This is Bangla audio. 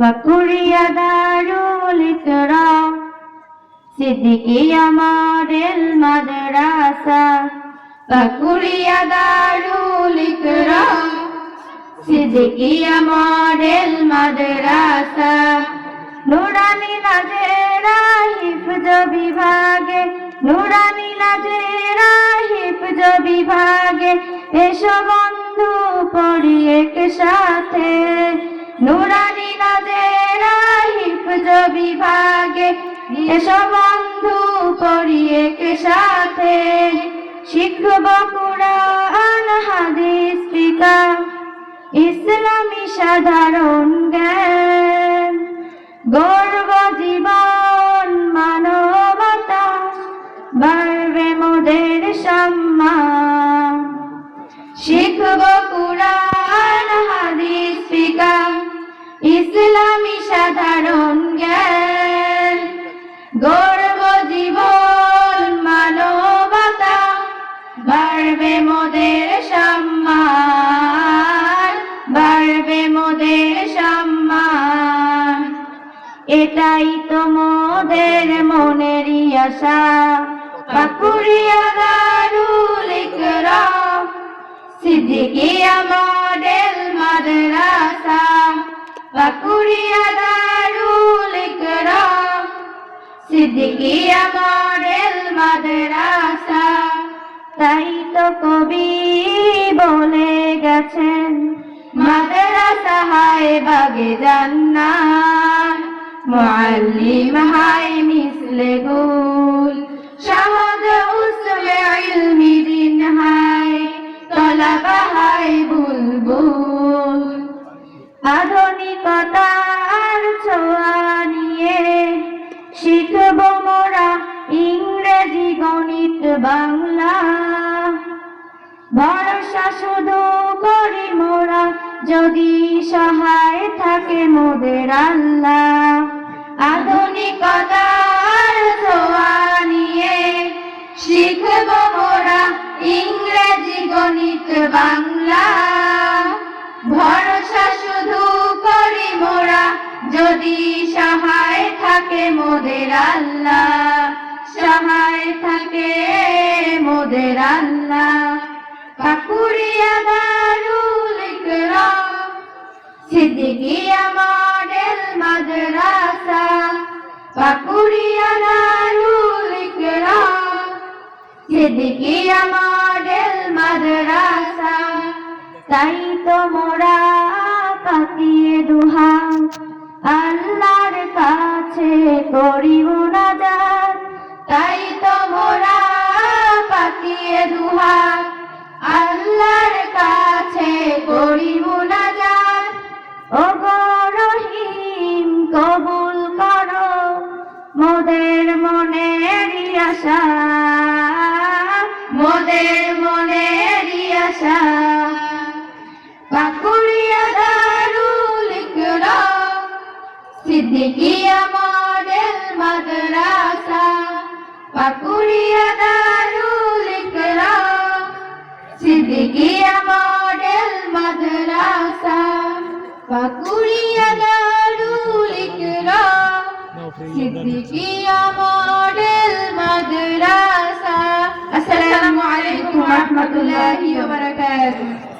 বাকুড়িয়া দারুল ইকরাম সিদ্দিকিয়া মডেল মাদ্রাসা। বাকুড়িয়া দারুল ইকরাম সিদ্দিকিয়া মডেল মাদ্রাসা। নুরানি নাজেরা হিফজ বিভাগে, নুরানি নাজেরা বিভাগে, এসো বন্ধু পড়ি এক সাথে। নুরানি বিভাগে নিয়ে বন্ধু করিয়ে কে সাথে। শিখ বকুড়া ফিকা ইসলামী সাধারণ এটাই তো মোদের মনেরই আশা। পাকুড়িয়া দারুল ইকরাম সিদ্দিকিয়া মডেল মাদ্রাসা। পাকুড়িয়া দারুল ইকরাম সিদ্দিকিয়া মডেল মাদ্রাসা। তাই তো কবি বলে গেছেন, মাদ্রাসা হায় বাগে জান্নাত। মুআল্লিম হায় মিসলে গুল শাহাদ উসলে ইলমি দিন হায় তলাবা হায় বুলবুল। আধুনিকতার ছোঁয়া নিয়ে শিখব মোরা ইংরেজি গণিত বাংলা। ভরসা শুধু করি মোরা, যদি সহায় থাকে মোদের আল্লাহ। আধুনিকতার ছোঁয়া নিয়ে শিখব মোরা ইংরেজি গণিত, বাংলা। ভরসা শুধু করি মোরা, যদি সহায় থাকে মোদের আল্লাহ। সহায় থাকে মোদের আল্লাহ। পাকুড়িয়া দারুল ইকরাম সিদ্দিকিয়া মডেল মাদ্রাসা। সিদ্দিকিয়া মডেল মাদ্রাসা তাই তো মোরা আশা মোদের মনের আশা। পাকুড়িয়া দারুল সিদ্দিকিয়া মডেল মাদ্রাসা। পাকুড়িয়া দারুল সিদ্দিকিয়া মডেল মাদ্রাসা। পাকুড়িয়া দারুল সিদ্দিকিয়া ورحمة الله وبركاته.